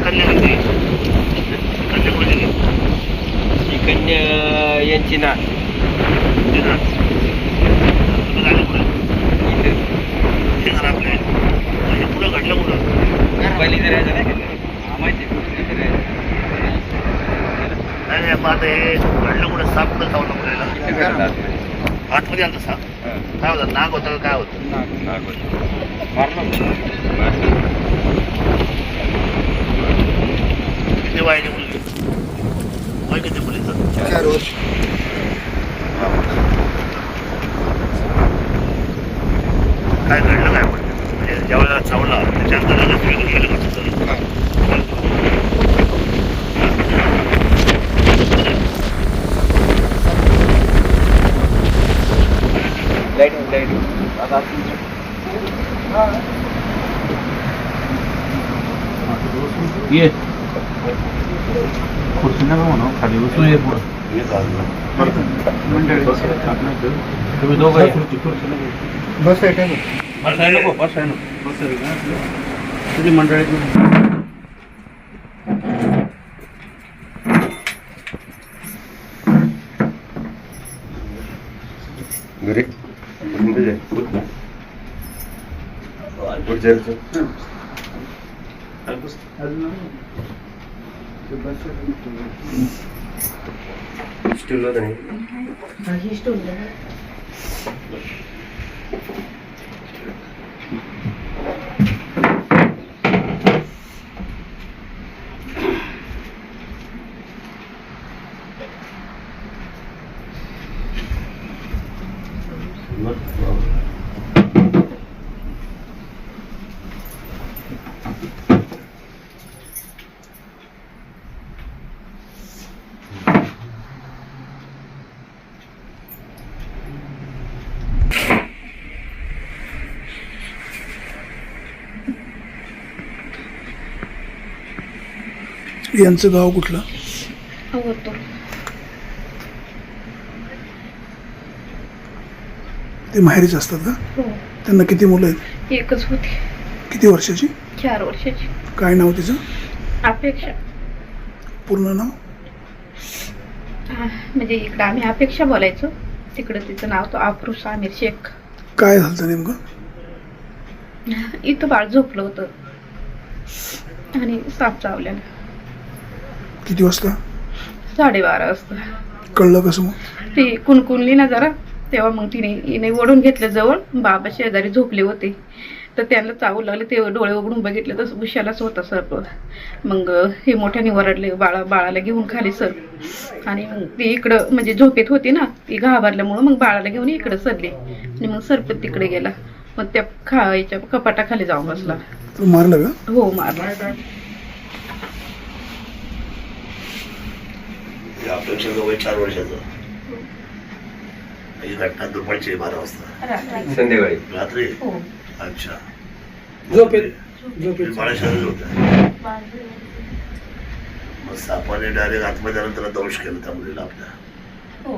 कन्या कन्या कोणी ही कन्या यांची ना. पुढं घडलं कुठं? पलीकडे राहायचं नाही का? हा, माहिती. नाही नाही पण आता हे घडलं कुठं? साप कुठं घडलं आतमध्ये. आलं साप. काय होतं? नाग होतं काय होतं? नाग- नाग होतं. मारलं होतं. मारलं. किती वयाची मुलगी वय किती मुलीचं चार वर्ष काय घडलं काय पण म्हणजे ज्यावेळेला चावला त्याच्यानंतर लगेच वेगळं गेलं कसं झालं लाइट होती, लाइट होती. आता ये खुर्ची नका म्हणू खाली बसू ये पुढं. मंडळी तुम्ही दोघं या. बस आहे काय बसाय नको बसाय नको बसाय का? तुझी मंडळी घरी? पुढच्या स्टील होतं नाही यांचं गाव कुठलं? ते. माहेरीच असतात का? हो. त्यांना किती मुलं आहेत? एकच होती. किती वर्षाची? चार वर्षाची. काय नाव तिचं? अपेक्षा. पूर्ण नाव? म्हणजे इकडं आम्ही अपेक्षा बोलायचो. तिकडं तिचं नाव तो अफरुस आमिर शेख. काय झालं नेमकं? इथं बाळ झोपलं होतं. आणि साप चावल्यानं किती वाजता? साडेबारा वाजता. कळलं कसं मग ती कुणकुणली ना जरा तेव्हा मग तिने हिने ओढून घेतलं जवळ बाबा शेजारी झोपले होते. तर त्यांना चावू लागले ते डोळे उघडून बघितलं तर उशालाच होता सर्प. मग हे मोठ्याने वरडले बाळा बाळाला घेऊन खाली सर आणि मग ती इकडं म्हणजे झोपेत होती ना ती घाबरल्यामुळं मग बाळाला घेऊन इकडं सरली. आणि मग सर्प तिकडे गेला. मग त्या खायच्या कपाटाखाली जाऊन बसला. मारलं का? हो मारला. आपल्यापेक्षा वय चार वर्षाचं ही घटना दुपारची बारा वाजता. रात्री. संध्याकाळी. रात्री? हो. अच्छा. झोपेत. बाळाशाळेत होतं मग सापाने डायरेक्ट आतमध्ये आलं त्याला दंश केलं त्या मुलीला आपल्या. हो.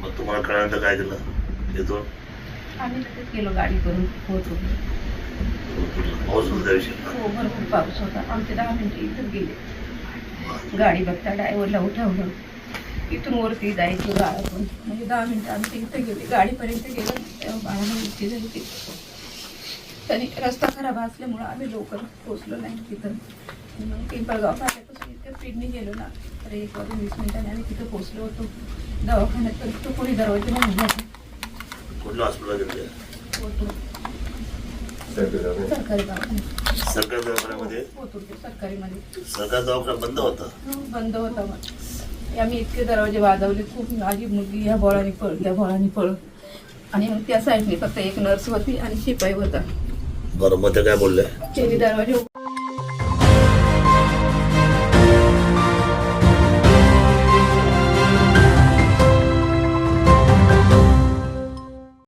मग तुम्हाला कळल्यानंतर काय केलं? येतो आम्ही तिथेच गेलो गाडी करून पाऊस होता त्या दिवशी. हो भरपूर पाऊस होता. आमचे दहा मिनिटं इथं गेले. गाडी बघता ड्रायव्हरला उठवलं. इथून वरती जायची गाळातून म्हणजे दहा मिनिटं आमच्या इथं गेले. गाडीपर्यंत गेलो. तेव्हा बाळाला उलटी झाली ती. तरी रस्ता खराब असल्यामुळं आम्ही लवकर पोचलो नाही तिथं. मग पिंपळगाव फाट्यापासून इतक्या स्पीडने गेलो ना. तर एक वाजून वीस मिनिटांनी आम्ही तिथं पोचलो होतो. दवाखान्यात पण तो कोणी दरवाजा नाही उघडला. घेतलं होतो सरकारी दवाखान्यात सरकारी दवाखान्यामध्ये? सरकारीमध्ये. सरकारी दवाखाना बंद होता? बंद होता मग. आम्ही इतके दरवाजे वाजवले खूप माझी मुलगी ह्या बोळाने पळ त्या बोळाने पळ. आणि मग त्या साईडने फक्त एक नर्स होती आणि शिपाई होता. बरं मग ते काय बोलले? त्यांनी दरवाजे